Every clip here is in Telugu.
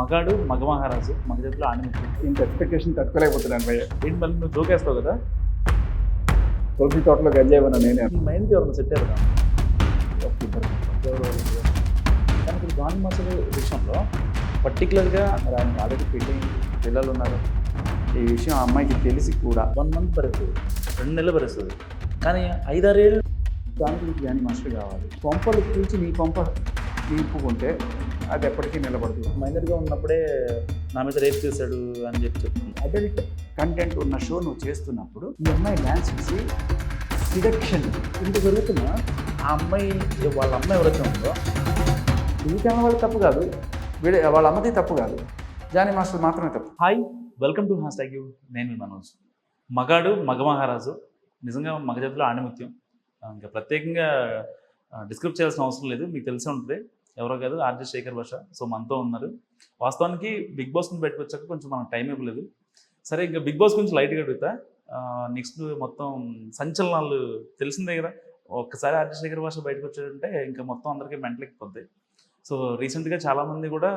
మగాడు మగ మహారాజు మగ చేతిలో ఆణిముత్యం ఇంత ఎక్స్పెక్టేషన్ తట్టుకోలేకపోతున్నాను భయ్య. ఏంటి మళ్ళీ నువ్వు జోకేస్తావు కదా? తులసి తోటలో గంజాయి నేనే? నీ మైండ్కి ఎవరైనా సెట్ అయ్యారు కానీ ఇప్పుడు జాన్ మాస్టర్ విషయంలో పర్టికులర్గా మరి ఆయన ఆల్రెడీ పెళ్ళి పిల్లలు ఉన్నారు. ఈ విషయం ఆ అమ్మాయికి తెలిసి కూడా వన్ మంత్ భరిస్తుంది రెండు నెలలు భరిస్తుంది కానీ ఐదారేళ్ళు దాని గురించి కానీ మాస్టర్ కావాలి. కొంపలు పిలిచి నీ కొంప తీర్పుకుంటే అది ఎప్పటికీ నిలబడుతుంది. మైనర్గా ఉన్నప్పుడే నా మీద రేప్ చేశాడు అని చెప్పి చెప్తుంది. అడల్ట్ కంటెంట్ ఉన్న షో నువ్వు చేస్తున్నప్పుడు ఈ అమ్మాయి డ్యాన్స్ చేసి సిడక్షన్ ఇంత జరుగుతున్నా ఆ అమ్మాయి వాళ్ళ అమ్మాయి ఎవరైతే ఉందో ఈ వాళ్ళ తప్పు కాదు. వీడే వాళ్ళ అమ్మది తప్పు కాదు. జానీ మాస్టర్ మాత్రమే తప్పు. Hi welcome to hash tag U. నేను మీ మనోజ్. మగాడు మగ మహారాజు. నిజంగా మగ చేతిలో ఆణిముత్యం. ఇంకా ప్రత్యేకంగా డిస్క్రిప్ చేయాల్సిన అవసరం లేదు. మీకు తెలిసే ఉంటుంది. ఎవరో కాదు ఆర్జే శేఖర్ భాష సో మనతో ఉన్నారు. వాస్తవానికి బిగ్ బాస్ నుంచి బయటకు వచ్చాక కొంచెం మనకు టైం ఇవ్వలేదు. సరే ఇంకా బిగ్ బాస్ గురించి లైట్గా అడుగుతా. నెక్స్ట్ మొత్తం సంచలనాలు తెలిసిందే కదా. ఒక్కసారి ఆర్జే శేఖర్ భాష బయటకు వచ్చాడంటే ఇంకా మొత్తం అందరికీ మెంటలెక్కిపోద్ది సో రీసెంట్గా చాలామంది కూడా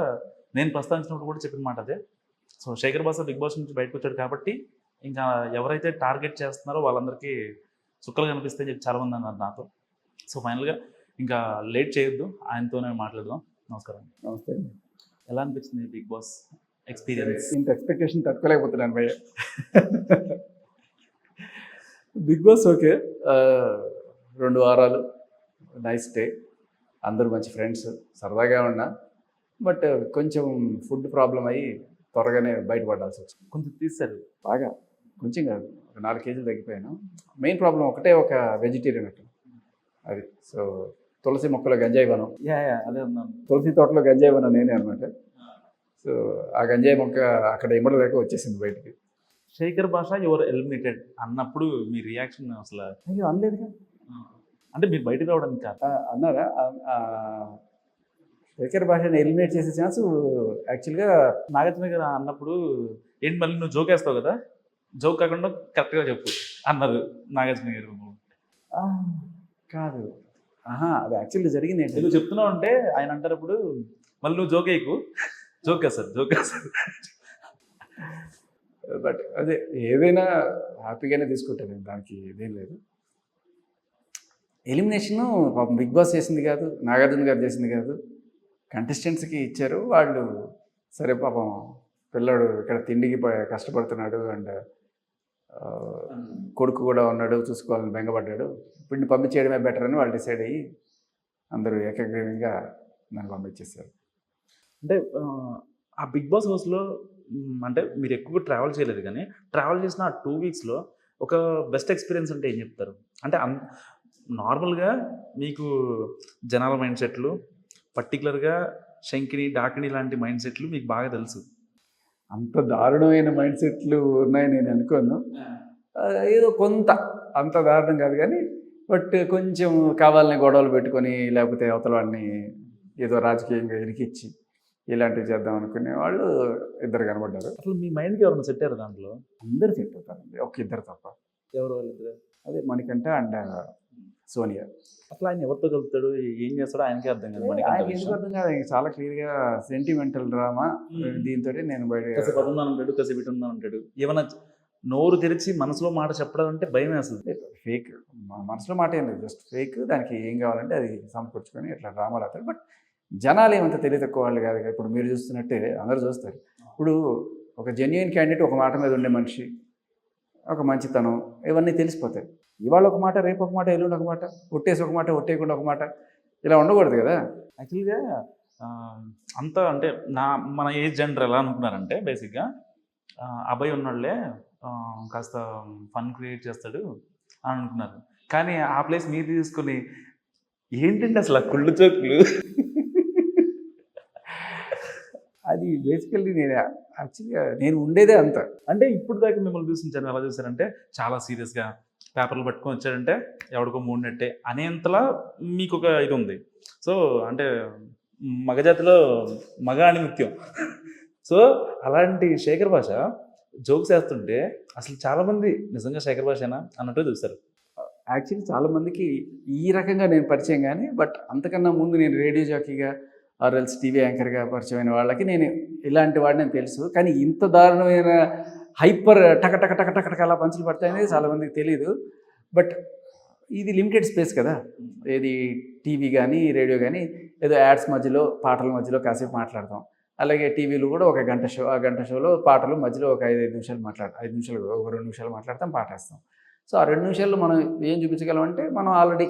నేను ప్రస్తావించినప్పుడు కూడా చెప్పిన మాట అదే. సో శేఖర్ భాష బిగ్ బాస్ నుంచి బయటకు వచ్చాడు కాబట్టి ఇంకా ఎవరైతే టార్గెట్ చేస్తున్నారో వాళ్ళందరికీ చుక్కలు కనిపిస్తాయని చెప్పి చాలామంది అన్నారు నాతో. సో ఫైనల్గా ఇంకా లేట్ చేయొద్దు. ఆయనతోనే మాట్లాడదాం. నమస్కారం. నమస్తే. ఎలా అనిపించింది బిగ్ బాస్ ఎక్స్పీరియన్స్? ఇంత ఎక్స్పెక్టేషన్ తట్టుకోలేకపోతున్నాను భయ్య. Big Boss okay. రెండు వారాలు. Nice day. అందరూ మంచి ఫ్రెండ్స్. సరదాగా ఉన్నా. బట్ కొంచెం ఫుడ్ ప్రాబ్లం అయ్యి త్వరగానే బయటపడాల్సి వచ్చింది. కొంచెం తీస్తారు బాగా. కొంచెం కాదు. ఒక నాలుగు కేజీలు తగ్గిపోయాను. మెయిన్ ప్రాబ్లం ఒకటే ఒక వెజిటేరియన్ అక్కడ అది. సో తులసి మొక్కలో గంజాయి వనం. అదే తులసి తోటలో గంజాయి వనం నేనే అనమాట సో ఆ గంజాయి మొక్క అక్కడ ఇమ్మడలేక వచ్చేసింది బయటికి. శేఖర్ భాష యువర్ ఎలిమినేటెడ్ అన్నప్పుడు మీ రియాక్షన్ అసలు? అయ్యో అనలేదుగా అంటే మీరు బయటకు రావడానికి కాదు. అన్నారా? శేఖర్ భాషని ఎలిమినేట్ చేసే ఛాన్స్ యాక్చువల్గా నాగార్జున గారు అన్నప్పుడు ఏంటి మళ్ళీ నువ్వు జోక్ వేస్తావు కదా? జోక్ కాకుండా కరెక్ట్గా చెప్పు అన్నారు నాగార్జున గారు. కాదు. ఆహా అది యాక్చువల్లీ జరిగింది ఏంటి ఏదో చెప్తున్నావు అంటే ఆయన అంటారు ఇప్పుడు మళ్ళీ నువ్వు joke వేయకు. Joke sir? Joke sir? But అదే ఏదైనా హ్యాపీగానే తీసుకుంటాను నేను దానికి ఇదేం లేదు. ఎలిమినేషన్ పాపం బిగ్ బాస్ చేసింది కాదు నాగార్జున గారు చేసింది కాదు. కంటెస్టెంట్స్కి ఇచ్చారు వాళ్ళు సరే పాపం పిల్లాడు ఇక్కడ తిండికి ప- కష్టపడుతున్నాడు అండ్ కొడుకు కూడా ఉన్నాడు చూసుకోవాలని బెంగపడ్డాడు. ఇప్పుడు పంపించేయడమే బెటర్ అని వాళ్ళు డిసైడ్ అయ్యి అందరూ ఏకగ్రీవంగా నన్ను పంపించేశారు. అంటే ఆ, బిగ్ బాస్ హౌస్లో అంటే మీరు ఎక్కువ ట్రావెల్ చేయలేదు కానీ ట్రావెల్ చేసిన ఆ టూ వీక్స్లో ఒక బెస్ట్ ఎక్స్పీరియన్స్ అంటే ఏం చెప్తారు? అంటే అన్ నార్మల్గా మీకు జనాల మైండ్ సెట్లు పర్టికులర్గా శంకిని డాకిని లాంటి మైండ్ సెట్లు మీకు బాగా తెలుసు. అంత దారుణమైన మైండ్ సెట్లు ఉన్నాయని నేను అనుకోను. ఏదో కొంత అంత దారుణం కాదు కానీ బట్ కొంచెం కావాలని గొడవలు పెట్టుకొని లేకపోతే అవతల వాడిని ఏదో రాజకీయంగా ఇరికిచ్చి ఇలాంటివి చేద్దాం అనుకునే వాళ్ళు ఇద్దరు కనబడ్డారు. అసలు మీ మైండ్కి ఎవరైనా సెట్ అయ్యారు దాంట్లో? అందరు సెట్ అవుతారండి. ఒక ఇద్దరు తప్ప. ఎవరు వాళ్ళిద్దరు? అదే మణికంఠ అండ్ సోనియా. అసలు ఆయన ఎవరితో కలుపుతాడు? ఏం చేస్తాడో ఆయనకే అర్థం కాదు మనకి ఎందుకు అర్థం కాదు? చాలా క్లియర్గా సెంటిమెంటల్ డ్రామా. దీంతో నేను బయట ఉందని అంటాడు కాసేపు ఇటు ఉందని అంటాడు. ఏమన్నా నోరు తెరిచి మనసులో మాట చెప్పడం అంటే భయం వేస్తుంది ఫేక్ మనసులో మాట ఏం లేదు. జస్ట్ ఫేక్ దానికి ఏం కావాలంటే అది సమకూర్చుకొని ఇట్లా డ్రామాలు అవుతారు బట్ జనాలు ఏమంత తెలియ తక్కువ వాళ్ళు కాదు కదా. ఇప్పుడు మీరు చూస్తున్నట్టే అందరూ చూస్తారు. ఇప్పుడు ఒక జెన్యున్ క్యాండిడేట్ ఒక మాట మీద ఉండే మనిషి ఒక మంచితనం ఇవన్నీ తెలిసిపోతాయి. ఇవాళ ఒక మాట రేపు ఒక మాట ఎల్లుండి ఒక మాట ఒట్టేసి ఒక మాట ఒట్టేయకుండా ఒక మాట. ఇలా ఉండకూడదు కదా? యాక్చువల్గా అంత అంటే నా మన ఏజ్ జెండర్ ఎలా అనుకున్నారంటే బేసిక్గా అబ్బాయి ఉన్నోళ్ళే కాస్త ఫన్ క్రియేట్ చేస్తాడు అని అనుకున్నారు. కానీ ఆ ప్లేస్ మీరు తీసుకొని ఏంటండి అసలు ఆ కుళ్ళు చోకులు? అది బేసికల్లీ నేను యాక్చువల్గా నేను ఉండేదే అంత. అంటే ఇప్పుడు దాకా మిమ్మల్ని చూసించాను ఎలా చూసారంటే చాలా సీరియస్గా పేపర్లు పట్టుకొని వచ్చాడంటే ఎవడికో మూడినట్టే అనేంతలా మీకు ఒక ఇది ఉంది సో అంటే మగజాతిలో మగ అని ముఖ్యం. సో అలాంటి శేఖర్ భాష జోక్స్ వేస్తుంటే అసలు చాలామంది నిజంగా శేఖర్ భాషేనా అన్నట్టు చూస్తారు. యాక్చువల్లీ చాలామందికి ఈ రకంగా నేను పరిచయం కానీ బట్ అంతకన్నా ముందు నేను రేడియో జాకీగా ఆర్ఎల్స్ టీవీ యాంకర్గా పరిచయమైన వాళ్ళకి నేను ఇలాంటి వాడిని తెలుసు. కానీ ఇంత దారుణమైన హైపర్ టక టక టక టక అలా పంచులు పడతాయనేది చాలామందికి తెలియదు బట్ ఇది లిమిటెడ్ స్పేస్ కదా. ఏది టీవీ కానీ రేడియో కానీ ఏదో యాడ్స్ మధ్యలో పాటల మధ్యలో కాసేపు మాట్లాడతాం. అలాగే టీవీలో కూడా ఒక గంట షో ఆ గంట షోలో పాటలు మధ్యలో ఒక ఐదు ఐదు నిమిషాలు మాట్లాడ ఐదు నిమిషాలు ఒక రెండు నిమిషాలు మాట్లాడతాం పాటేస్తాం. సో ఆ రెండు నిమిషాల్లో మనం ఏం చూపించగలం అంటే మనం ఆల్రెడీ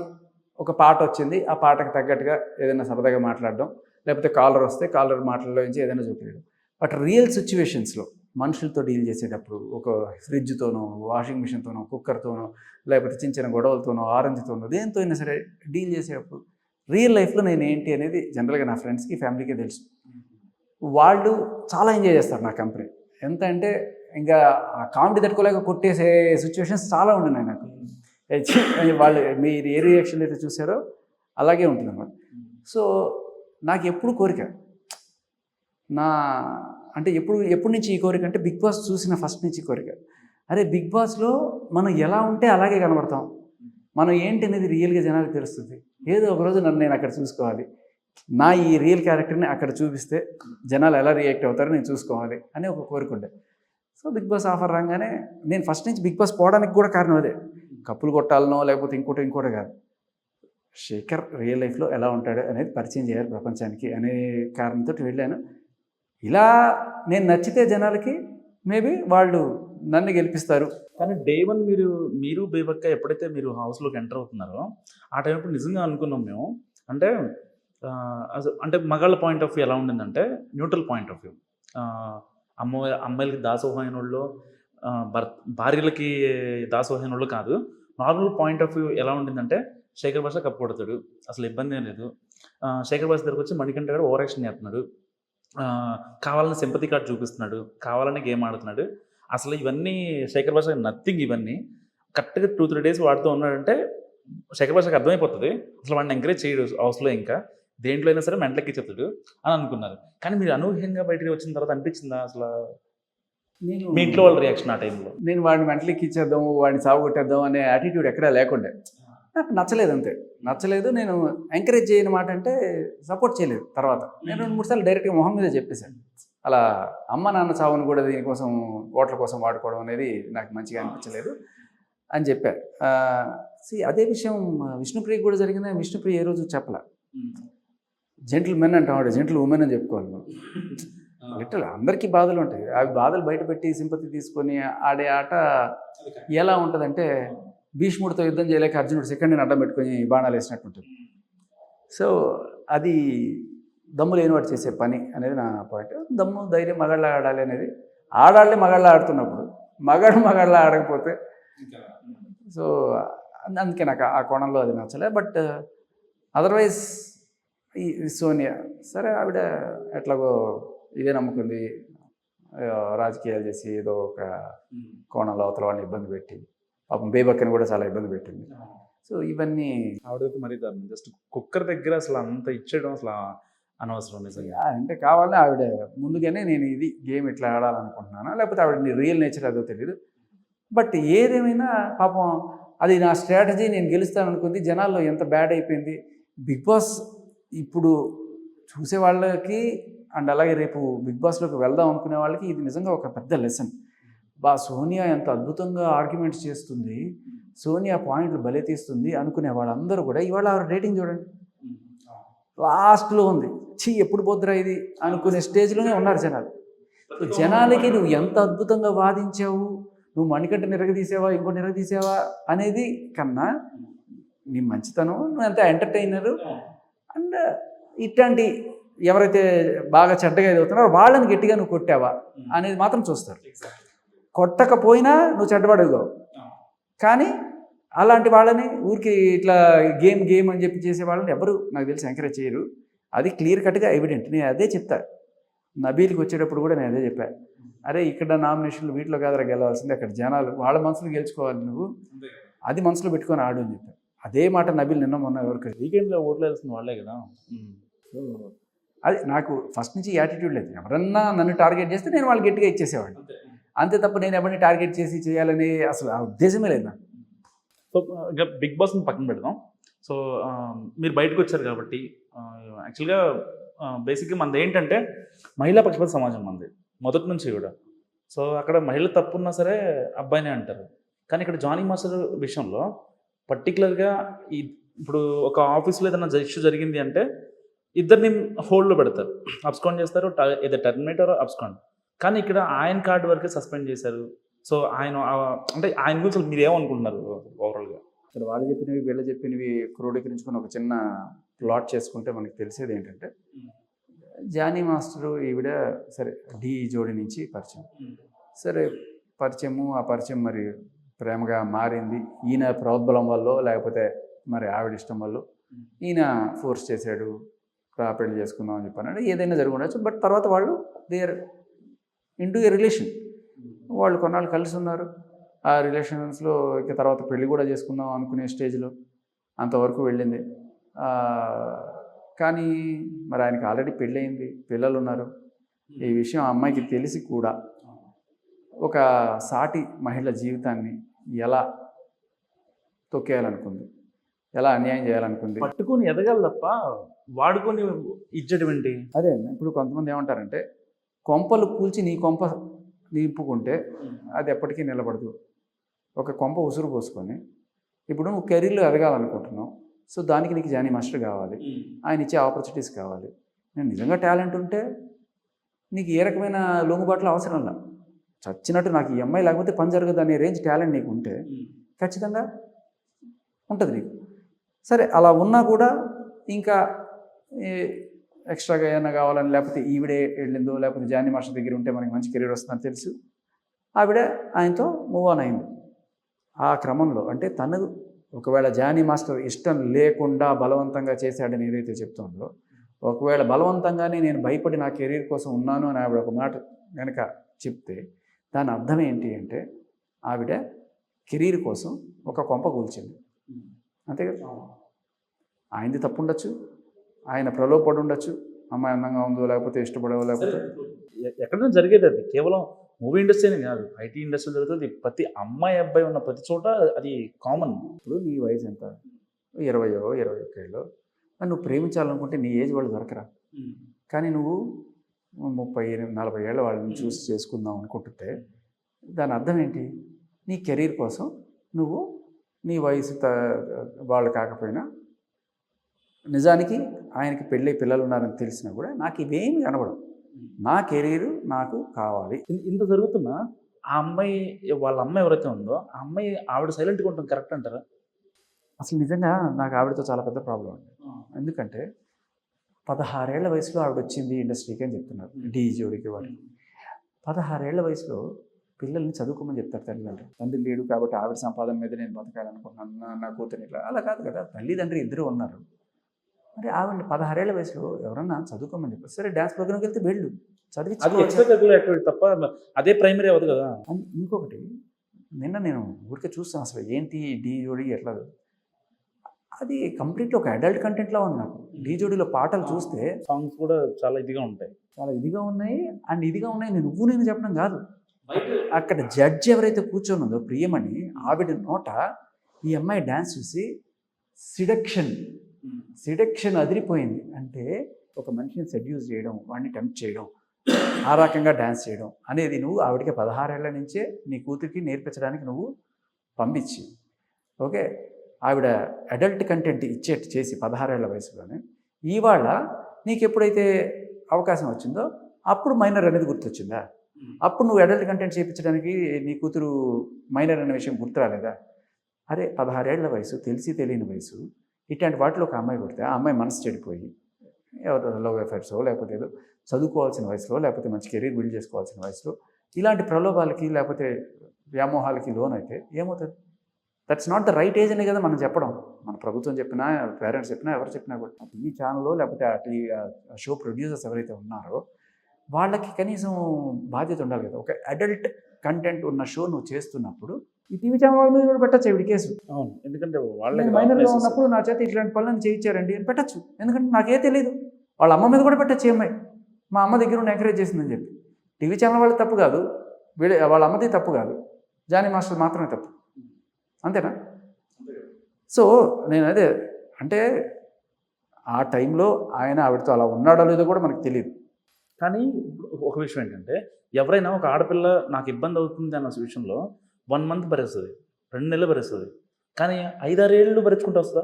ఒక పాట వచ్చింది. ఆ పాటకు తగ్గట్టుగా ఏదైనా సరదాగా మాట్లాడడం. లేకపోతే కాలర్ వస్తే కాలర్ మాటల్లో నుంచి ఏదైనా చూపించడం బట్ రియల్ సిచ్యువేషన్స్లో మనుషులతో డీల్ చేసేటప్పుడు ఒక ఫ్రిడ్జ్తోనో వాషింగ్ మిషన్తోనో కుక్కర్తోనో లేకపోతే చిన్న చిన్న గొడవలతోనో ఆరెంజ్తోనో దేంతో అయినా సరే డీల్ చేసేటప్పుడు రియల్ లైఫ్లో నేను ఏంటి అనేది జనరల్గా నా ఫ్రెండ్స్కి ఫ్యామిలీకి తెలుసు. వాళ్ళు చాలా ఎంజాయ్ చేస్తారు నా కంపెనీ. ఎంత అంటే ఇంకా ఆ కామెడీ తట్టుకోలేక కొట్టేసే సిచ్యువేషన్స్ చాలా ఉన్నాయి నాకు. వాళ్ళు మీరు ఏ రియాక్షన్ అయితే చూసారో అలాగే ఉంటుంది అన్నమాట సో నాకు ఎప్పుడు కోరిక? నా అంటే ఎప్పుడు ఎప్పటి నుంచి ఈ కోరిక అంటే బిగ్ బాస్ చూసిన ఫస్ట్ నుంచి కోరిక. అరే బిగ్ బాస్లో మనం ఎలా ఉంటే అలాగే కనబడతాం. మనం ఏంటి అనేది రియల్గా జనాలకు తెలుస్తుంది. ఏదో ఒక రోజు నన్ను నేను అక్కడ చూసుకోవాలి. నా ఈ రియల్ క్యారెక్టర్ని అక్కడ చూపిస్తే జనాలు ఎలా రియాక్ట్ అవుతారో నేను చూసుకోవాలి అని ఒక కోరిక ఉండే. సో బిగ్ బాస్ ఆఫర్ రాగానే నేను ఫస్ట్ నుంచి బిగ్ బాస్ పోవడానికి కూడా కారణం అదే. కప్పులు కొట్టాలనో లేకపోతే ఇంకోటి ఇంకోటి కాదు. శేఖర్ రియల్ లైఫ్లో ఎలా ఉంటాడు అనేది పరిచయం చేయాలి ప్రపంచానికి అనే కారణంతో వెళ్ళాను. ఇలా నేను నచ్చితే జనాలకి మేబీ వాళ్ళు నన్ను గెలిపిస్తారు. కానీ డే వన్ మీరు మీరు బేబక్క ఎప్పుడైతే మీరు హౌస్లోకి ఎంటర్ అవుతున్నారో ఆ టైం అప్పుడు నిజంగా అనుకున్నాం మేము. అంటే అంటే మగాళ్ళ పాయింట్ ఆఫ్ వ్యూ ఎలా ఉండిందంటే న్యూట్రల్ పాయింట్ ఆఫ్ వ్యూ అమ్మ అమ్మాయిలకి దాసోహమైన వాళ్ళు భర్త భార్యలకి దాసోహమైన వాళ్ళు కాదు. నార్మల్ పాయింట్ ఆఫ్ వ్యూ ఎలా ఉండిందంటే శేఖర్ భాష కప్పు కొడతాడు అసలు ఇబ్బంది ఏం లేదు. శేఖర్ భాష దగ్గరకు వచ్చి మణికంఠ గారు ఓవర్ యాక్షన్ చేస్తున్నాడు. కావాలని సింపతి కార్డ్ చూపిస్తున్నాడు. కావాలని గేమ్ ఆడుతున్నాడు. అసలు ఇవన్నీ శేఖర్ భాష నథింగ్ ఇవన్నీ. కరెక్ట్గా టూ త్రీ డేస్ వాడుతూ ఉన్నాడంటే శేఖర్ భాషకు అర్థమైపోతుంది. అసలు వాడిని ఎంకరేజ్ చేయడు హౌస్లో ఇంకా. దేంట్లో అయినా సరే మెంటలకి చెప్తాడు అని అనుకున్నారు. కానీ మీరు అనూహ్యంగా బయటికి వచ్చిన తర్వాత అనిపించిందా అసలు? నేను మీ ఇంట్లో వాళ్ళ రియాక్షన్ ఆ టైంలో? నేను వాడిని మెంటలీ ఇచ్చేద్దాం వాడిని సాగు కొట్టేద్దాం అనే యాటిట్యూడ్ ఎక్కడా లేకుండే. నాకు నచ్చలేదు అంతే. నచ్చలేదు నేను ఎంకరేజ్ చేయని మాట అంటే సపోర్ట్ చేయలేదు తర్వాత. నేను రెండు మూడు సార్లు డైరెక్ట్గా మొహం మీద చెప్పేశాను. అలా అమ్మ నాన్న చావును కూడా దీనికోసం ఓట్ల కోసం వాడుకోవడం అనేది నాకు మంచిగా అనిపించలేదు అని చెప్పారు. సి అదే విషయం విష్ణుప్రియకి కూడా జరిగింది? విష్ణుప్రియ ఏ రోజు చెప్పలే? జెంట్లు మెన్ అంటాం జెంట్లు ఉమెన్ అని చెప్పుకోవాలి లిటరల్ అందరికీ బాధలు ఉంటాయి. అవి బాధలు బయటపెట్టి సింపతి తీసుకొని ఆడే ఆట ఎలా ఉంటుందంటే భీష్ముడితో యుద్ధం చేయలేక అర్జునుడు సెకండ్ని అడ్డం పెట్టుకొని బాణాలు వేసినట్టు ఉంటుంది సో అది దమ్ము లేనివాడు చేసే పని అనేది నా పాయింట్ దమ్ము ధైర్యం మగాళ్ళ ఆడాలి అనేది. ఆడాళ్ళే మగాళ్ళ ఆడుతున్నప్పుడు మగాడు మగాళ్ళ ఆడకపోతే సో అంద- అందుకే నాకు ఆ కోణంలో అది నచ్చలే. బట్ అదర్వైజ్ ఈ సోనియా సరే ఆవిడ ఎట్లాగో ఇదే నమ్ముకుంది. రాజకీయాలు చేసి ఏదో ఒక కోణంలో అవతల వాళ్ళని ఇబ్బంది పెట్టి పాపం బేబక్కని కూడా చాలా ఇబ్బంది పెట్టింది. సో ఇవన్నీ ఆవిడైతే మరీ జస్ట్ కుక్కర్ దగ్గర అసలు అంత ఇచ్చేయడం అసలు అనవసరం నిజంగా. అంటే కావాలని ఆవిడ ముందుగానే నేను ఇది గేమ్ ఇట్లా ఆడాలనుకుంటున్నాను? లేకపోతే ఆవిడ రియల్ నేచర్ అదో తెలియదు బట్ ఏదేమైనా పాపం అది నా స్ట్రాటజీ నేను గెలుస్తాను అనుకుంది జనాల్లో ఎంత బ్యాడ్ అయిపోయింది. బిగ్ బాస్ ఇప్పుడు చూసే వాళ్ళకి అండ్ అలాగే రేపు బిగ్ బాస్లోకి వెళ్దాం అనుకునే వాళ్ళకి ఇది నిజంగా ఒక పెద్ద లెసన్. బా సోనియా ఎంత అద్భుతంగా ఆర్గ్యుమెంట్స్ చేస్తుంది. సోనియా పాయింట్లు బలే తీస్తుంది అనుకునే వాళ్ళందరూ కూడా ఇవాళ రేటింగ్ చూడండి. లాస్ట్లో ఉంది. చీ ఎప్పుడు పోద్దురా ఇది అనుకునే స్టేజ్లోనే ఉన్నారు జనాలు. సో జనాలకి నువ్వు ఎంత అద్భుతంగా వాదించావు? నువ్వు మణికంట నిరగదీసావా? ఇంకో నిరగదీసావా? అనేది కన్నా నీ మంచితనం నువ్వు ఎంత ఎంటర్టైనరు? అండ్ ఇట్లాంటి ఎవరైతే బాగా చెడ్డగా ఎదుగుతున్నారో వాళ్ళని గట్టిగా నువ్వు కొట్టావా అనేది మాత్రం చూస్తారు. కొట్టకపోయినా నువ్వు చెడ్డపడవు కానీ అలాంటి వాళ్ళని ఊరికి ఇట్లా గేమ్ గేమ్ అని చెప్పి చేసే వాళ్ళని ఎవరు నాకు తెలిసి ఎంకరేజ్ చేయరు. అది క్లియర్ కట్గా ఎవిడెంట్. నేను అదే చెప్తా. నబీల్కి వచ్చేటప్పుడు కూడా నేను అదే చెప్పాను అరే ఇక్కడ నామినేషన్లు వీటిలో కాదరా గెలవాల్సింది. అక్కడ జనాలు వాళ్ళ మనసులు గెలుచుకోవాలి నువ్వు. అది మనసులో పెట్టుకొని ఆడు అని చెప్పాను అదే మాట నబీల్ నిన్న మొన్న ఎవరికి వీకెండ్లో ఓట్లు వేయాల్సిన వాళ్ళే కదా. అది నాకు ఫస్ట్ నుంచి యాటిట్యూడ్ లేదు. ఎవరన్నా నన్ను టార్గెట్ చేస్తే నేను వాళ్ళు గట్టిగా ఇచ్చేసేవాడిని. అంతే తప్ప నేను ఎవరిని టార్గెట్ చేసి చేయాలని అసలు ఆ ఉద్దేశమే లేదు నాకు. సో ఇంకా బిగ్ బాస్ని పక్కన పెడదాం. సో మీరు బయటకు వచ్చారు కాబట్టి యాక్చువల్గా బేసిక్గా మనది ఏంటంటే మహిళా పక్షపాత సమాజం మనది మొదటి నుంచి కూడా. సో అక్కడ మహిళ తప్పు ఉన్నా సరే అబ్బాయినే అంటారు. కానీ ఇక్కడ జానీ మాస్టర్ విషయంలో పర్టికులర్గా ఈ ఇప్పుడు ఒక ఆఫీస్లో ఏదైనా ఇష్యూ జరిగింది అంటే ఇద్దరిని హోల్డ్లో పెడతారు. అబ్స్కాండ్ చేస్తారు ఏదో టర్మినేటర్ అబ్స్కాండ్ కానీ ఇక్కడ ఆయన కార్డు వరకే సస్పెండ్ చేశారు. సో ఆయన అంటే ఆయన గురించి అసలు మీరు ఏమనుకుంటున్నారు ఓవరాల్గా ఇక్కడ వాళ్ళు చెప్పినవి వీళ్ళు చెప్పినవి క్రోడీకరించుకొని ఒక చిన్న ప్లాట్ చేసుకుంటే మనకి తెలిసేది ఏంటంటే జానీ మాస్టరు ఈవిడ సరే డి జోడి నుంచి పరిచయం. సరే పరిచయము ఆ పరిచయం మరి ప్రేమగా మారింది. ఈయన ప్రోద్బలం వల్ల లేకపోతే మరి ఆవిడ ఇష్టం వల్ల ఈయన ఫోర్స్ చేశాడు రా పెళ్ళి చేసుకుందాం అని చెప్పాను. ఏదైనా జరుగుండొచ్చు. బట్ తర్వాత వాళ్ళు దేర్ ఇంటూ ఏ రిలేషన్? వాళ్ళు కొన్నాళ్ళు కలిసి ఉన్నారు. ఆ రిలేషన్స్లో ఇక తర్వాత పెళ్ళి కూడా చేసుకుందాం అనుకునే స్టేజ్లో అంతవరకు వెళ్ళింది. కానీ మరి ఆయనకి ఆల్రెడీ పెళ్ళయింది పిల్లలు ఉన్నారు ఈ విషయం ఆ అమ్మాయికి తెలిసి కూడా ఒక సాటి మహిళ జీవితాన్ని ఎలా తొక్కేయాలనుకుంది? ఎలా అన్యాయం చేయాలనుకుంది? పట్టుకొని ఎదగాలి తప్ప వాడుకొని ఇచ్చడం ఏంటి అదే ఇప్పుడు కొంతమంది ఏమంటారంటే కొంపలు కూల్చి నీ కొంప నింపుకుంటే అది ఎప్పటికీ నిలబడదు. ఒక కొంప ఉసురు పోసుకొని ఇప్పుడు నువ్వు కెరీర్లో ఎదగాలనుకుంటున్నావు సో దానికి నీకు జానీ మాస్టర్ కావాలి. ఆయన ఇచ్చే ఆపర్చునిటీస్ కావాలి. నేను నిజంగా టాలెంట్ ఉంటే నీకు ఏ రకమైన లొంగుబాట్లు అవసరం లా చచ్చినట్టు నాకు ఈ అమ్మాయి లేకపోతే పని జరగదు అనే రేంజ్ టాలెంట్ నీకు ఉంటే ఖచ్చితంగా ఉంటుంది నీకు. సరే అలా ఉన్నా కూడా ఇంకా ఎక్స్ట్రాగా ఏమైనా కావాలని లేకపోతే ఈవిడే వెళ్ళిందో లేకపోతే జానీ మాస్టర్ దగ్గర ఉంటే మనకి మంచి కెరీర్ వస్తుందని తెలుసు. ఆవిడ ఆయనతో మూవ్ ఆన్ అయింది. ఆ క్రమంలో అంటే తను ఒకవేళ జానీ మాస్టర్ ఇష్టం లేకుండా బలవంతంగా చేశాడని ఏదైతే చెప్తుందో ఒకవేళ బలవంతంగానే నేను భయపడి నా కెరీర్ కోసం ఉన్నాను అని ఆవిడ ఒక మాట కనుక చెప్తే దాని అర్థం ఏంటి అంటే ఆవిడ కెరీర్ కోసం ఒక కొంప కూల్చింది. అంతే కదా? ఆయనది తప్పు ఉండొచ్చు ఆయన ప్రలోభపడి ఉండొచ్చు అమ్మాయి అందంగా ఉందో లేకపోతే ఇష్టపడవో లేకపోతే. ఎక్కడైనా జరిగేది అది కేవలం మూవీ ఇండస్ట్రీ కాదు ఐటీ ఇండస్ట్రీ జరుగుతుంది ప్రతి అమ్మాయి అబ్బాయి ఉన్న ప్రతి చోట అది కామన్ ఇప్పుడు నీ వయసు ఎంత? ఇరవయో ఇరవై ఒకేళ్ళో నువ్వు ప్రేమించాలనుకుంటే నీ ఏజ్ వాళ్ళు దొరకరా? కానీ నువ్వు ముప్పై ఎనిమిది నలభై ఏళ్ళ వాళ్ళని చూసి చేసుకుందాం అనుకుంటుంటే దాని అర్థం ఏంటి? నీ కెరీర్ కోసం నువ్వు నీ వయసు వాళ్ళు కాకపోయినా నిజానికి ఆయనకి పెళ్ళి పిల్లలు ఉన్నారని తెలిసినా కూడా నాకు ఇవేమి కనబడం నా కెరీర్ నాకు కావాలి. ఇంత జరుగుతున్నా ఆ అమ్మాయి వాళ్ళ అమ్మాయి ఎవరైతే ఉందో ఆ అమ్మాయి ఆవిడ సైలెంట్గా ఉంటుంది కరెక్ట్ అంటారా? అసలు నిజంగా నాకు ఆవిడతో చాలా పెద్ద ప్రాబ్లం అండి. ఎందుకంటే పదహారేళ్ళ వయసులో ఆవిడ వచ్చింది ఇండస్ట్రీకి అని చెప్తున్నారు. డీ జోడికి వాడికి పదహారేళ్ళ వయసులో పిల్లల్ని చదువుకోమని చెప్తారు తల్లిదండ్రులు. తండ్రి లేడు కాబట్టి ఆవిడ సంపాదన మీద నేను బతకాలనుకుంటున్నాను నా- నా కూతురు ఇట్లా. అలా కాదు కదా తల్లిదండ్రి ఇద్దరు ఉన్నారు. మరి ఆవిడ పదహారేళ్ళ వయసులో ఎవరన్నా చదువుకోమని చెప్పారు. సరే డ్యాన్స్ ప్రోగ్రామ్కి వెళ్తే వెళ్ళు. యాక్టివిటీ తప్ప అదే ప్రైమరీ అవ్వదు కదా. అండ్ ఇంకొకటి నిన్న నేను ఊరికే చూస్తాను అసలు ఏంటి డీ జోడి ఎట్లా అది కంప్లీట్ ఒక అడల్ట్ కంటెంట్లా ఉంది నాకు. డీ జోడీలో పాటలు చూస్తే సాంగ్స్ కూడా చాలా ఇదిగా ఉంటాయి. చాలా ఇదిగా ఉన్నాయి అండ్ ఇదిగా ఉన్నాయి నేను నువ్వు నేను చెప్పడం కాదు. అక్కడ జడ్జ్ ఎవరైతే కూర్చొని ఉందో ప్రియమణి ఆవిడ నోట ఈ అమ్మాయి డ్యాన్స్ చూసి సిడక్షన్. సిడక్షన్ అదిరిపోయింది. అంటే ఒక మనిషిని సెడ్యూస్ చేయడం వాడిని టెంప్ట్ చేయడం ఆ రకంగా డ్యాన్స్ చేయడం అనేది నువ్వు ఆవిడకి పదహారేళ్ళ నుంచే నీ కూతురికి నేర్పించడానికి నువ్వు పంపించి ఓకే? ఆవిడ అడల్ట్ కంటెంట్ ఇచ్చేట్టు చేసి పదహారేళ్ళ వయసులోనే ఇవాళ నీకు ఎప్పుడైతే అవకాశం వచ్చిందో అప్పుడు మైనర్ అనేది గుర్తొచ్చిందా? అప్పుడు నువ్వు అడల్ట్ కంటెంట్ చేయించడానికి నీ కూతురు మైనర్ అనే విషయం గుర్తు రాలేదా అరే పదహారేళ్ళ వయసు తెలిసి తెలియని వయసు ఇట్లాంటి వాటిలో ఒక అమ్మాయి పుడితే ఆ అమ్మాయి మనసు చెడిపోయి ఎవరు లవ్ అఫైర్సో లేకపోతే ఏదో చదువుకోవాల్సిన వయసులో లేకపోతే మంచి కెరీర్ బిల్డ్ చేసుకోవాల్సిన వయసులో ఇలాంటి ప్రలోభాలకి లేకపోతే వ్యామోహాలకి లోన్ అయితే ఏమవుతుంది? That's not the right age అనే కదా మనం చెప్పడం. మన ప్రభుత్వం చెప్పినా పేరెంట్స్ చెప్పినా ఎవరు చెప్పినా కూడా. టీవీ ఛానల్లో లేకపోతే ఆ టీవీ షో ప్రొడ్యూసర్స్ ఎవరైతే ఉన్నారో వాళ్ళకి కనీసం బాధ్యత ఉండాలి కదా. ఒక అడల్ట్ కంటెంట్ ఉన్న షో నువ్వు చేస్తున్నప్పుడు ఈ టీవీ ఛానల్ వాళ్ళ మీద కూడా పెట్టచ్చు ఇవి కేసు. అవును ఎందుకంటే వాళ్ళే మైనర్గా ఉన్నప్పుడు నా చేత ఇట్లాంటి పనులను చేయించారండి అని పెట్టచ్చు. ఎందుకంటే నాకే తెలియదు వాళ్ళ అమ్మ మీద కూడా పెట్టచ్చు అమ్మాయి. మా అమ్మ దగ్గర ఉండి ఎంకరేజ్ చేసిందని చెప్పి. టీవీ ఛానల్ వాళ్ళ తప్పు కాదు. వీళ్ళ వాళ్ళ అమ్మది తప్పు కాదు. జానీ మాస్టర్ మాత్రమే తప్పు. అంతేనా? సో నేను అదే అంటే ఆ టైంలో ఆయన ఆవిడతో అలా ఉన్నాడో లేదో కూడా మనకు తెలియదు కానీ ఒక విషయం ఏంటంటే ఎవరైనా ఒక ఆడపిల్ల నాకు ఇబ్బంది అవుతుంది అన్న విషయంలో వన్ మంత్ భరిస్తుంది రెండు నెలలు భరిస్తుంది కానీ ఐదారేళ్ళు భరించుకుంటూ వస్తుందా?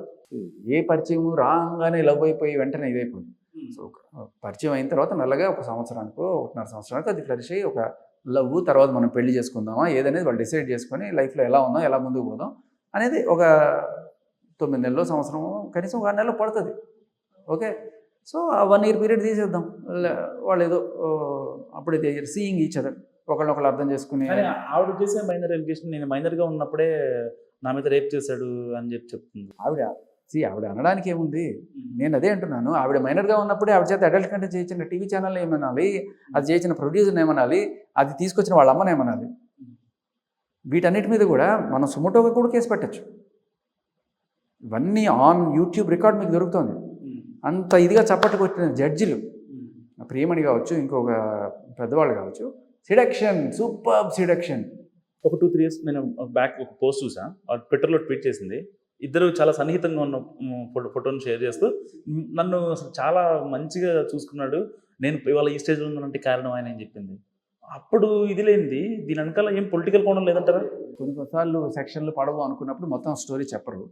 ఏ పరిచయం రాగానే లవ్ అయిపోయి వెంటనే ఇదైపోయింది. సో ఒక పరిచయం అయిన తర్వాత మెల్లగా ఒక సంవత్సరానికో ఒకటిన్నర సంవత్సరానికి అది ఫ్లరిష్ అయ్యి ఒక లవ్ తర్వాత మనం పెళ్ళి చేసుకుందామా ఏదనేది వాళ్ళు డిసైడ్ చేసుకొని లైఫ్లో ఎలా ఉందాం ఎలా ముందుకు పోదాం అనేది ఒక తొమ్మిది నెలలు సంవత్సరం కనీసం ఒక ఆరు నెలలు పడుతుంది. ఓకే? సో ఆ వన్ ఇయర్ పీరియడ్ తీసేద్దాం. వాళ్ళు ఏదో ఓ, అప్పుడైతే సీయింగ్ ఈచ్ అదర్ ఒకళ్ళొకళ్ళు అర్థం చేసుకుని కానీ ఆవిడ చేసే మైనర్ ఎలిగేషన్ నేను మైనర్గా ఉన్నప్పుడే నా మీద రేప్ చేశాడు అని చెప్పి చెప్తుంది. ఆవిడ సి ఆవిడ అనడానికి ఏముంది? నేను అదే అంటున్నాను. ఆవిడ మైనర్గా ఉన్నప్పుడే ఆవిడ చేత అడల్ట్ కంటే చేయించిన టీవీ ఛానల్ ఏమనాలి? అది చేయించిన ప్రొడ్యూసర్ ఏమనాలి? అది తీసుకొచ్చిన వాళ్ళ అమ్మని ఏమనాలి వీటన్నిటి మీద కూడా మనం సుమోటోగా కూడా కేసు పెట్టచ్చు. ఇవన్నీ ఆన్ యూట్యూబ్ రికార్డ్ మీకు దొరుకుతుంది. అంత ఇదిగా చప్పట్లు కొట్టిన జడ్జిలు. ప్రియమణి కావచ్చు ఇంకొక పెద్దవాళ్ళు కావచ్చు సిడక్షన్ సూపర్ సిడక్షన్ ఒక టూ త్రీ ఇయర్స్ నేను బ్యాక్ ఒక పోస్ట్ చూసా. ట్విట్టర్లో ట్వీట్ చేసింది. ఇద్దరు చాలా సన్నిహితంగా ఉన్న ఫోటో ఫోటోని షేర్ చేస్తూ నన్ను చాలా మంచిగా చూసుకున్నాడు. నేను ఇవాళ ఈ స్టేజ్లో ఉన్నానంటే కారణం ఆయన అని చెప్పింది. అప్పుడు ఇది లేనిది. దీని వెనకాల ఏం పొలిటికల్ కోణం లేదంటారా? కొన్ని కొన్నిసార్లు సెక్షన్లు పడవు అనుకున్నప్పుడు మొత్తం స్టోరీ చెప్పరు.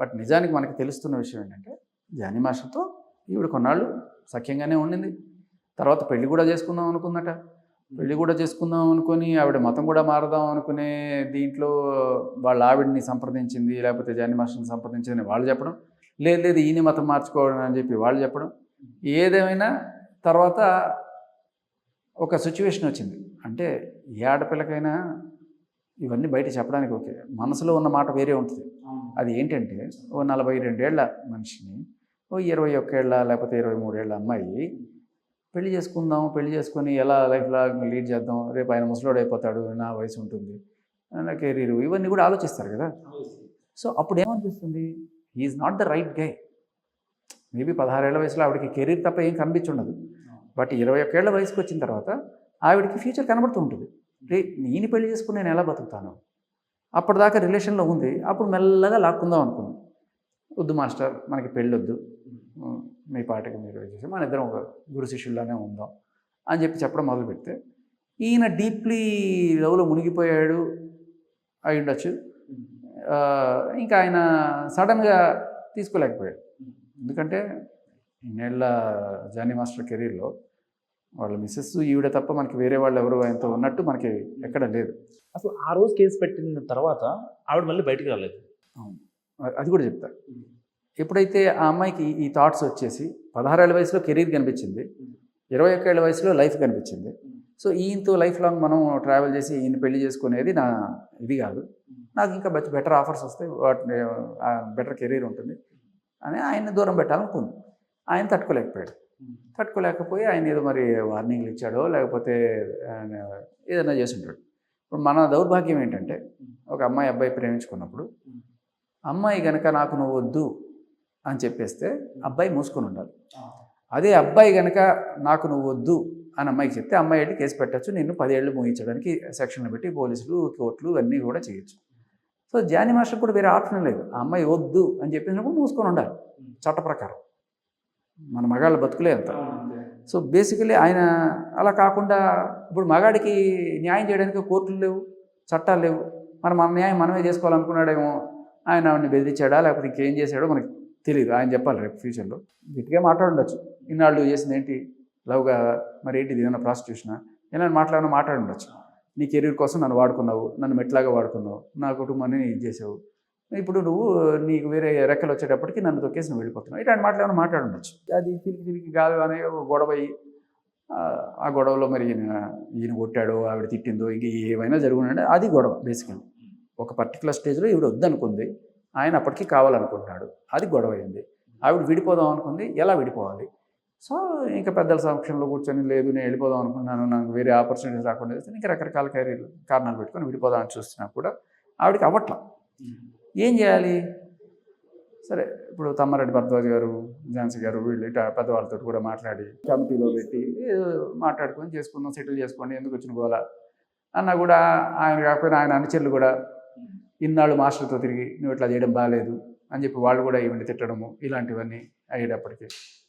బట్ నిజానికి మనకి తెలుస్తున్న విషయం ఏంటంటే జానీ మాస్టర్తో ఈవిడ కొన్నాళ్ళు సఖ్యంగానే ఉండింది. తర్వాత పెళ్ళి కూడా చేసుకుందాం అనుకుందట. పెళ్ళి కూడా చేసుకుందాం అనుకొని ఆవిడ మతం కూడా మారదాం అనుకునే దీంట్లో వాళ్ళ ఆవిడని సంప్రదించింది లేకపోతే జానీ మాస్టర్ని సంప్రదించింది వాళ్ళు చెప్పడం. లేదు లేదు ఈయన మతం మార్చుకోవడం అని చెప్పి వాళ్ళు చెప్పడం. ఏదేమైనా తర్వాత ఒక సిచ్యువేషన్ వచ్చింది. అంటే ఏ ఆడపిల్లకైనా ఇవన్నీ బయట చెప్పడానికి ఓకే. మనసులో ఉన్న మాట వేరే ఉంటుంది. అది ఏంటంటే ఓ నలభై రెండేళ్ళ మనిషిని ఓ ఇరవై ఒక్కేళ్ళ లేకపోతే ఇరవై మూడేళ్ళ అమ్మాయి పెళ్ళి చేసుకుందాం పెళ్ళి చేసుకొని ఎలా లైఫ్ లాంగ్ లీడ్ చేద్దాం రేపు ఆయన ముసలోడు అయిపోతాడు నా వయసు ఉంటుంది నా కెరీర్ ఇవన్నీ కూడా ఆలోచిస్తారు కదా. సో అప్పుడు ఏమనిపిస్తుంది? Is not the right guy maybe పదహారేళ్ళ వయసులో ఆవిడకి కెరీర్ తప్ప ఏం కనిపించుండదు. బట్ ఇరవై ఒకేళ్ళ వయసుకు వచ్చిన తర్వాత ఆవిడకి ఫ్యూచర్ కనబడుతూ ఉంటుంది. రే నేను పెళ్ళి చేసుకుని నేను ఎలా బతుకుతాను? అప్పటిదాకా రిలేషన్లో ఉంది. అప్పుడు మెల్లగా లాక్కుందాం అనుకుంది వద్దు మాస్టర్ మనకి పెళ్ళి వద్దు మీ పాటకి మీరు చేసి మన ఇద్దరం ఒక గురు శిష్యుల్లానే ఉందాం అని చెప్పి చెప్పడం మొదలు పెడితే ఈయన డీప్లీ లవ్లో మునిగిపోయాడు అయి ఉండొచ్చు. ఇంకా ఆయన సడన్గా తీసుకోలేకపోయాడు. ఎందుకంటే ఇన్నేళ్ళ జానీ మాస్టర్ కెరీర్లో వాళ్ళ మిస్సెస్ ఈవిడ తప్ప మనకి వేరే వాళ్ళు ఎవరు ఆయనతో ఉన్నట్టు మనకి ఎక్కడ లేదు. అసలు ఆ రోజు కేసు పెట్టిన తర్వాత ఆవిడ మళ్ళీ బయటికి రాలేదు. అ- అది కూడా చెప్తా. ఎప్పుడైతే ఆ అమ్మాయికి ఈ థాట్స్ వచ్చేసి పదహారేళ్ళ వయసులో కెరీర్ కనిపించింది ఇరవై ఒక్కేళ్ళ వయసులో లైఫ్ కనిపించింది. సో ఈయనతో లైఫ్ లాంగ్ మనం ట్రావెల్ చేసి ఈయన పెళ్ళి చేసుకునేది నా ఇది కాదు. నాకు ఇంకా బెటర్ ఆఫర్స్ వస్తాయి వాటిని బెటర్ కెరీర్ ఉంటుంది అని ఆయన దూరం పెట్టాలనుకుంది ఆయన తట్టుకోలేకపోయాడు. తట్టుకోలేకపోయి ఆయన ఏదో మరి వార్నింగ్లు ఇచ్చాడో లేకపోతే ఆయన ఏదైనా చేసి ఉంటాడు ఇప్పుడు మన దౌర్భాగ్యం ఏంటంటే ఒక అమ్మాయి అబ్బాయి ప్రేమించుకున్నప్పుడు అమ్మాయి గనక నాకు నువ్వు వద్దు అని చెప్పేస్తే అబ్బాయి మూసుకొని ఉండాలి. అదే అబ్బాయి గనక నాకు నువ్వు వద్దు అని అమ్మాయికి చెప్తే అమ్మాయి వెళ్ళి కేసు పెట్టచ్చు నిన్ను పదేళ్ళు మోయించడానికి సెక్షన్లు పెట్టి పోలీసులు కోర్టులు అన్నీ కూడా చేయొచ్చు. సో జానీ మాస్టర్ కూడా వేరే ఆప్షన్ లేదు. ఆ అమ్మాయి వద్దు అని చెప్పినప్పుడు మూసుకొని ఉండాలి. చట్ట ప్రకారం. మన మగాళ్ళ బతుకులే అంత. సో బేసికలీ ఆయన అలా కాకుండా ఇప్పుడు మగాడికి న్యాయం చేయడానికి కోర్టులు లేవు చట్టాలు లేవు. మరి మన న్యాయం మనమే చేసుకోవాలనుకున్నాడేమో ఆయన ఆవిడని బెదిరించాడా లేకపోతే ఇంకేం చేశాడో మనకి తెలియదు ఆయన చెప్పాలి రేపు ఫ్యూచర్లో. గట్టిగా మాట్లాడుండొచ్చు. ఇన్నాళ్ళు చేసింది ఏంటి లవ్గా మరి ఏంటి ఇది ఏమైనా మాట్లాడినా మాట్లాడుండొచ్చు. నీ కెరీర్ కోసం నన్ను వాడుకున్నావు. నన్ను మెట్లాగా వాడుకున్నావు. నా కుటుంబాన్ని ఇది చేసావు. ఇప్పుడు నువ్వు నీకు వేరే రెక్కలు వచ్చేటప్పటికి నన్ను తొక్కేసి నువ్వు వెళ్ళిపోతున్నావు. ఇట్లాంటి మాటలు మాట్లాడుండొచ్చు. అది తిరిగి తిరిగి కాదు అనే గొడవ ఆ, గొడవలో మరి ఈయన ఈయన కొట్టాడో ఆవిడ తిట్టిందో ఇంక ఏమైనా జరుగునంటే అది గొడవ బేసికలీ ఒక పర్టికులర్ స్టేజ్లో ఈవిడ వద్దనుకుంది. ఆయన అప్పటికి కావాలనుకుంటున్నాడు. అది గొడవ అయింది ఆవిడ విడిపోదాం అనుకుంది. ఎలా విడిపోవాలి? సో ఇంకా పెద్దల సమక్షంలో కూర్చొని లేదు నేను వెళ్ళిపోదాం అనుకున్నాను నాకు వేరే ఆపర్చునిటీస్ రాకుండా చేస్తే ఇంకా రకరకాల క్యారీలు కారణాలు పెట్టుకొని విడిపోదాం అని చూస్తున్నా కూడా ఆవిడకి అవ్వట్ల. ఏం చేయాలి? సరే ఇప్పుడు తమ్మారెడ్డి భరద్వాజ్ గారు ఝాన్సీ గారు వీళ్ళు ఇట్లా పెద్దవాళ్ళతో కూడా మాట్లాడి కమిటీలో పెట్టి మాట్లాడుకొని చేసుకుందాం సెటిల్ చేసుకోండి ఎందుకు వచ్చిన గోల? అన్న కూడా ఆయన కాకపోయినా ఆయన అనుచరులు కూడా ఇన్నాళ్ళు మాస్టర్తో తిరిగి నువ్వు ఇట్లా చేయడం బాగాలేదు అని చెప్పి వాళ్ళు కూడా ఈవిని తిట్టడము ఇలాంటివన్నీ అయ్యేటప్పటికి.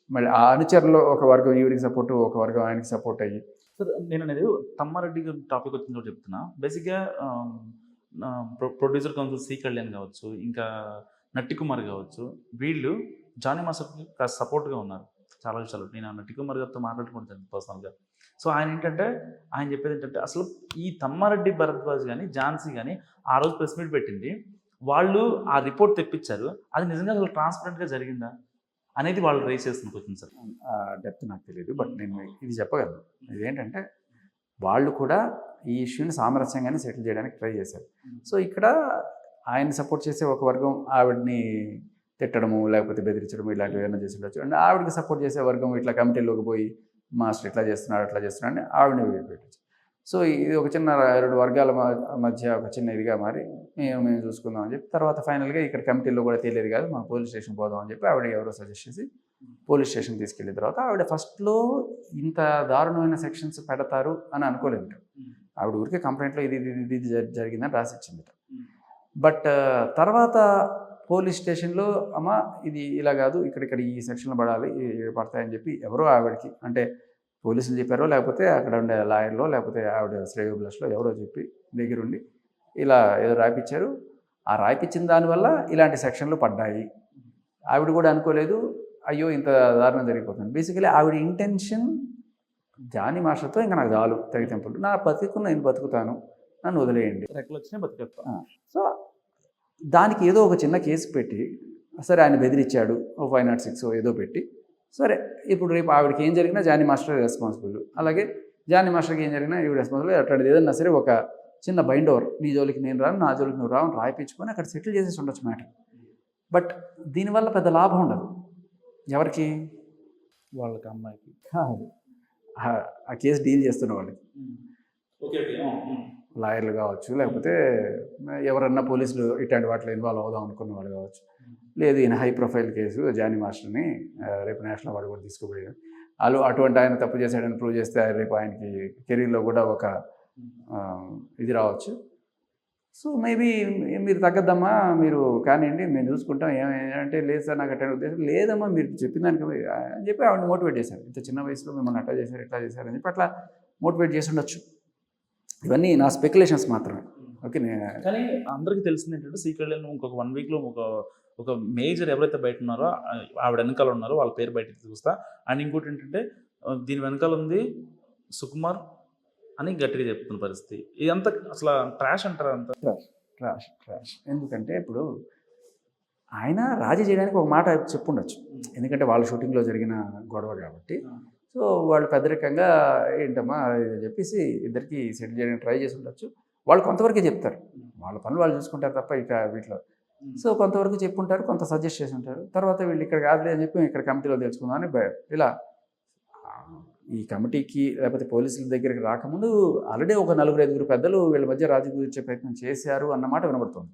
మళ్ళీ ఆ అనుచరులో ఒక వర్గం ఈవిడికి సపోర్ట్ ఒక వర్గం ఆయనకి సపోర్ట్ అయ్యి. సార్ నేను అనేది తమ్మారెడ్డి టాపిక్ వచ్చింది కూడా చెప్తున్నా. బేసిక్గా ప్రొడ్యూసర్ కౌన్సిల్ సి కళ్యాణ్ కావచ్చు ఇంకా నట్టి కుమార్ కావచ్చు వీళ్ళు జానీ మాస్టర్కి కాస్త సపోర్ట్గా ఉన్నారు. చాలా విషయాలు. నేను ఆ నట్టి కుమార్ గారితో మాట్లాడుకుంటాను పర్సనల్గా సో ఆయన ఏంటంటే ఆయన చెప్పేది ఏంటంటే అసలు ఈ తమ్మారెడ్డి భరద్వాజ్ కానీ ఝాన్సీ కానీ ఆ రోజు ప్రెస్ మీట్ పెట్టింది. వాళ్ళు ఆ రిపోర్ట్ తెప్పించారు. అది నిజంగా అసలు ట్రాన్స్పరెంట్గా జరిగిందా అనేది వాళ్ళు రేస్ చేస్తున్న క్వశ్చన్ సార్ డెప్త్ నాకు తెలియదు బట్ నేను ఇది చెప్పగలను. ఇదేంటంటే వాళ్ళు కూడా ఈ ఇష్యూని సామరస్యంగానే సెటిల్ చేయడానికి ట్రై చేశారు. సో ఇక్కడ ఆయన సపోర్ట్ చేసే ఒక వర్గం ఆవిడని తిట్టడము లేకపోతే బెదిరించడము ఇలాంటివి ఏమైనా చేసి ఉండొచ్చు అండ్ ఆవిడకి సపోర్ట్ చేసే వర్గం ఇట్లా కమిటీలోకి పోయి మాస్టర్ ఇట్లా చేస్తున్నాడు అట్లా చేస్తున్నాడు అని ఆవిడని పెట్టచ్చు సో ఇది ఒక చిన్న రెండు వర్గాల మధ్య ఒక చిన్న ఇదిగా మారి మేము మేము చూసుకుందాం అని చెప్పి తర్వాత ఫైనల్గా ఇక్కడ కమిటీలో కూడా తెలియదు కాదు మనం పోలీస్ స్టేషన్ పోదాం అని చెప్పి ఆవిడ ఎవరో సజెస్ట్ చేసి పోలీస్ స్టేషన్ తీసుకెళ్ళిన తర్వాత ఆవిడ ఫస్ట్లో ఇంత దారుణమైన సెక్షన్స్ పెడతారు అని అనుకోలేదు. ఆవిడ ఊరికే కంప్లైంట్లో ఇది ఇది ఇది ఇది జరి- జరిగిందని రాసిచ్చింది. బట్ తర్వాత పోలీస్ స్టేషన్లో అమ్మ ఇది ఇలా కాదు ఇక్కడ ఇక్కడ ఈ సెక్షన్లో పడాలి పడతాయని చెప్పి ఎవరో ఆవిడకి అంటే పోలీసులు చెప్పారో లేకపోతే అక్కడ ఉండే లాయర్లో లేకపోతే ఆవిడ శ్రేయోభిలాష్లో ఎవరో చెప్పి దగ్గరుండి ఇలా ఏదో రాయిపించారు ఆ రాయిపించిన దానివల్ల ఇలాంటి సెక్షన్లు పడ్డాయి. ఆవిడ కూడా అనుకోలేదు అయ్యో ఇంత దారుణం జరిగిపోతుంది. బేసికలీ ఆవిడ ఇంటెన్షన్ జాని మాస్టర్తో ఇంకా నాకు చాలు తెగతింపులు నా బతుకు నేను బతుకుతాను నన్ను వదిలేయండి. రెక్కలు వచ్చినాయి బతికేస్తా సో దానికి ఏదో ఒక చిన్న కేసు పెట్టి సరే ఆయన బెదిరించాడు ఓ ఫైవ్ నాట్ సిక్స్ ఏదో పెట్టి సరే ఇప్పుడు రేపు ఆవిడకి ఏం జరిగినా జానీ మాస్టర్ రెస్పాన్సిబుల్. అలాగే జానీ మాస్టర్కి ఏం జరిగినా ఈవిడ రెస్పాన్సిబుల్ అట్లాంటిది ఏదన్నా సరే ఒక చిన్న బైండ్ ఓవర్ నీ జోలికి నేను రాను నా జోలికి నువ్వు రావు రాయిపించుకొని అక్కడ సెటిల్ చేసేసి ఉండొచ్చు మ్యాటర్. బట్ దీనివల్ల పెద్ద లాభం ఉండదు. ఎవరికి? వాళ్ళకి అమ్మాయికి. కాదు ఆ- ఆ కేసు డీల్ చేస్తున్న వాళ్ళకి. Okay okay. లాయర్లు కావచ్చు లేకపోతే ఎవరన్నా పోలీసులు ఇట్లాంటి వాటిలో ఇన్వాల్వ్ అవుదాం అనుకున్న వాళ్ళు కావచ్చు. లేదు ఈయన హై ప్రొఫైల్ కేసు జానీ మాస్టర్ని రేపు నేషనల్ అవార్డు కూడా తీసుకుపోయాడు. వాళ్ళు అటువంటి ఆయన తప్పు చేశాడని ప్రూవ్ చేస్తే రేపు ఆయనకి కెరీర్లో కూడా ఒక ఇది రావచ్చు. సో మేబీ మీరు తగ్గద్దమ్మా మీరు కానివ్వండి మేము చూసుకుంటాం ఏమంటే లేదు సార్ నాకు అట్లా ఉద్దేశం లేదమ్మా మీరు చెప్పిన దానికి అని చెప్పి ఆవిడని మోటివేట్ చేశారు. ఇంత చిన్న వయసులో మిమ్మల్ని అట్లా చేశారు ఇట్లా చేశారు అని చెప్పి అట్లా మోటివేట్ చేసి ఉండొచ్చు. ఇవన్నీ నా స్పెక్యులేషన్స్ మాత్రమే. ఓకే కానీ అందరికీ తెలిసింది ఏంటంటే సీ కళ్యాణ్ ఇంకొక వన్ వీక్లో ఒక ఒక మేజర్ ఎవరైతే బయట ఉన్నారో ఆవిడ వెనకాల ఉన్నారో వాళ్ళ పేరు బయటకు చూస్తా అండ్ ఇంకోటి ఏంటంటే దీని వెనకాల ఉంది సుకుమార్ అని గట్టిగా చెప్తున్న పరిస్థితి. ఇదంతా అసలు ట్రాష్ అంటారా అంత? ట్రాష్ ట్రాష్ ఎందుకంటే ఇప్పుడు ఆయన రాజీ చేయడానికి ఒక మాట చెప్పుండొచ్చు ఎందుకంటే వాళ్ళ షూటింగ్లో జరిగిన గొడవ కాబట్టి. సో వాళ్ళు పెద్దరికంగా ఏంటమ్మా? అని చెప్పేసి ఇద్దరికి సెటిల్ చేయడానికి ట్రై చేసి ఉండొచ్చు వాళ్ళు కొంతవరకే చెప్తారు. వాళ్ళ పనులు వాళ్ళు చూసుకుంటారు తప్ప ఇక వీటిలో. సో కొంతవరకు చెప్పుంటారు కొంత సజెస్ట్ చేసి ఉంటారు తర్వాత వీళ్ళు ఇక్కడ కాదులే అని చెప్పి ఇక్కడ కమిటీలో తెలుసుకుందాం అని బయ- ఇలా ఈ కమిటీకి లేకపోతే పోలీసుల దగ్గరికి రాకముందు ఆల్రెడీ ఒక నలుగురు ఐదుగురు పెద్దలు వీళ్ళ మధ్య రాజీ కుదిర్చే ప్రయత్నం చేశారు అన్నమాట వినబడుతుంది.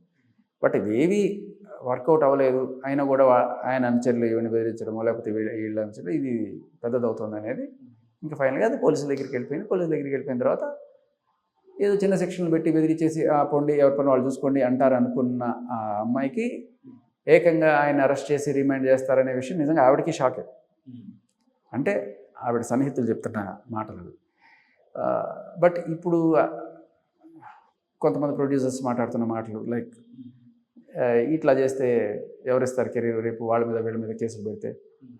బట్ ఇవేవి వర్కౌట్ అవ్వలేదు. అయినా కూడా ఆయన అనుచరులు ఇవన్నీ బెదిరించడమో లేకపోతే వీళ్ళ అనుచరులు ఇది పెద్దదవుతుంది అనేది ఇంకా ఫైనల్గా అది పోలీసుల దగ్గరికి వెళ్ళిపోయింది. పోలీసుల దగ్గరికి వెళ్ళిపోయిన తర్వాత ఏదో చిన్న సెక్షన్లు పెట్టి బెదిరించేసి ఆ పొండి ఎవరి పని వాళ్ళు చూసుకోండి అంటారు అనుకున్న ఆ అమ్మాయికి ఏకంగా ఆయన అరెస్ట్ చేసి రిమైండ్ చేస్తారనే విషయం నిజంగా ఆవిడకి షాకే. అంటే ఆవిడ సన్నిహితులు చెప్తున్న మాటలు బట్ ఇప్పుడు కొంతమంది ప్రొడ్యూసర్స్ మాట్లాడుతున్న మాటలు లైక్ ఇట్లా చేస్తే ఎవరిస్తారు కెరీర్? రేపు వాళ్ళ మీద వీళ్ళ మీద కేసులు పెడితే?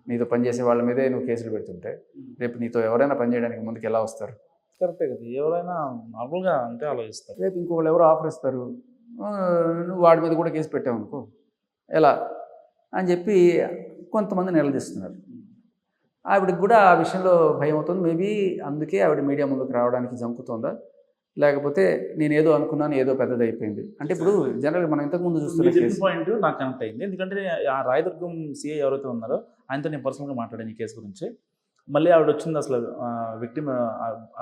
నీతో పనిచేసే వాళ్ళ మీదే నువ్వు కేసులు పెడుతుంటే? రేపు నీతో ఎవరైనా పనిచేయడానికి ముందుకు ఎలా వస్తారు? కరెక్టే కదా. ఎవరైనా నార్మల్గా అంతే ఆలోచిస్తారు. రేపు ఇంకొకళ్ళు ఎవరో ఆఫర్ ఇస్తారు? నువ్వు వాడి మీద కూడా కేసు పెట్టావు అనుకో. ఎలా? అని చెప్పి కొంతమంది నిలదీస్తున్నారు. ఆవిడకి కూడా ఆ విషయంలో భయం అవుతుంది. మేబీ అందుకే ఆవిడ మీడియా ముందుకు రావడానికి జంకుతుందా? లేకపోతే నేను ఏదో అనుకున్నాను ఏదో పెద్దది అయిపోయింది అంటే ఇప్పుడు జనరల్గా మనం ఇంతకుముందు చూస్తున్న కేసు. పాయింట్ నాకు కనెక్ట్ అయింది. ఎందుకంటే ఆ రాయదుర్గం సిఐ ఎవరైతే ఉన్నారో ఆయనతో నేను పర్సనల్గా మాట్లాడాను ఈ కేసు గురించి. మళ్ళీ ఆవిడ వచ్చింది అసలు విక్టిమ్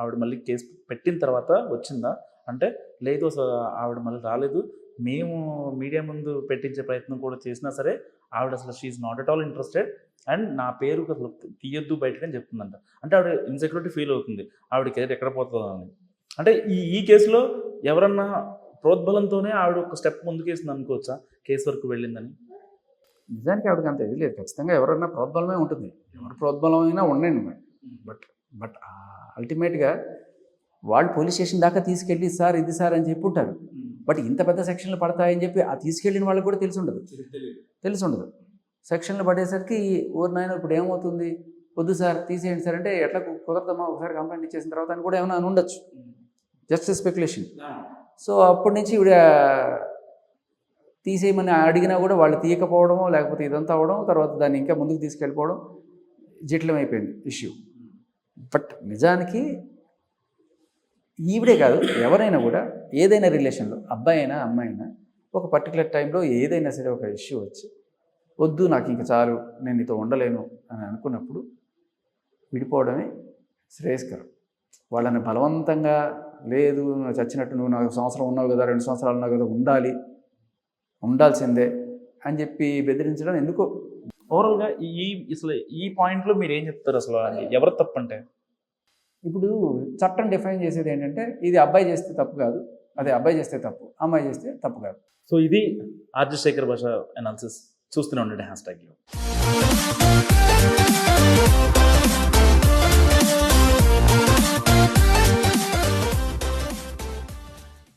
ఆవిడ మళ్ళీ కేసు పెట్టిన తర్వాత వచ్చిందా? అంటే లేదు అసలు ఆవిడ మళ్ళీ రాలేదు. మేము మీడియా ముందు పెట్టించే ప్రయత్నం కూడా చేసినా సరే ఆవిడ అసలు she not at all interested and నా పేరు అసలు తీయొద్దు బయటకు అని చెప్తుందంట. అంటే ఆవిడ ఇన్సెక్యూరిటీ ఫీల్ అవుతుంది. ఆవిడ కెరీర్ ఎక్కడ పోతుందో అని. అంటే ఈ ఈ కేసులో ఎవరన్నా ప్రోద్బలంతోనే ఆవిడ ఒక స్టెప్ ముందుకేసింది అనుకోవచ్చా? కేసు వరకు వెళ్ళిందని? నిజానికి ఆవిడకి అంత ఇది లేదు. ఖచ్చితంగా ఎవరన్నా ప్రోద్బలమే ఉంటుంది. ఎవరి ప్రోద్బలం అయినా ఉండండి బట్ బట్ అల్టిమేట్గా వాళ్ళు పోలీస్ స్టేషన్ దాకా తీసుకెళ్ళి సార్ ఇది సార్ అని చెప్పి ఉంటారు. బట్ ఇంత పెద్ద సెక్షన్లు పడతాయని చెప్పి ఆ తీసుకెళ్ళిన వాళ్ళకి కూడా తెలిసి ఉండదు. తెలిసి ఉండదు. సెక్షన్లు పడేసరికి ఊరు నాయన ఇప్పుడు ఏమవుతుంది? వద్దు సార్ తీసేయండి సార్. అంటే ఎట్లా కుదరదమ్మా? ఒకసారి కంప్లైంట్ ఇచ్చేసిన తర్వాత అని కూడా ఏమైనా ఉండొచ్చు. Just speculation. సో అప్పటి నుంచి ఇవిడ తీసేయమని అడిగినా కూడా వాళ్ళు తీయకపోవడమో లేకపోతే ఇదంతా అవడం తర్వాత దాన్ని ఇంకా ముందుకు తీసుకెళ్ళిపోవడం జటిలమైపోయింది ఇష్యూ. బట్ నిజానికి ఈవిడే కాదు ఎవరైనా కూడా ఏదైనా రిలేషన్లో అబ్బాయి అయినా అమ్మాయి అయినా ఒక పర్టికులర్ టైంలో ఏదైనా సరే ఒక ఇష్యూ వచ్చి వద్దు నాకు ఇంక చాలు నేను నీతో ఉండలేను అని అనుకున్నప్పుడు విడిపోవడమే శ్రేయస్కరం. వాళ్ళని బలవంతంగా లేదు చచ్చినట్టు నువ్వు నాకు సంవత్సరం ఉన్నావు కదా రెండు సంవత్సరాలు ఉన్నావు కదా ఉండాలి. ఉండాల్సిందే అని చెప్పి బెదిరించడం ఎందుకో? ఓవరాల్గా ఈ అసలు ఈ పాయింట్లో మీరు ఏం చెప్తారు అసలు? ఎవరు తప్పంటే ఇప్పుడు చట్టం డిఫైన్ చేసేది ఏంటంటే ఇది అబ్బాయి చేస్తే తప్పు కాదు అదే అబ్బాయి చేస్తే తప్పు అమ్మాయి చేస్తే తప్పు కాదు. సో ఇది ఆర్జ శేఖర్ భాష అనాలిసిస్ చూస్తూనే ఉండండి హ్యాష్ ట్యాగ్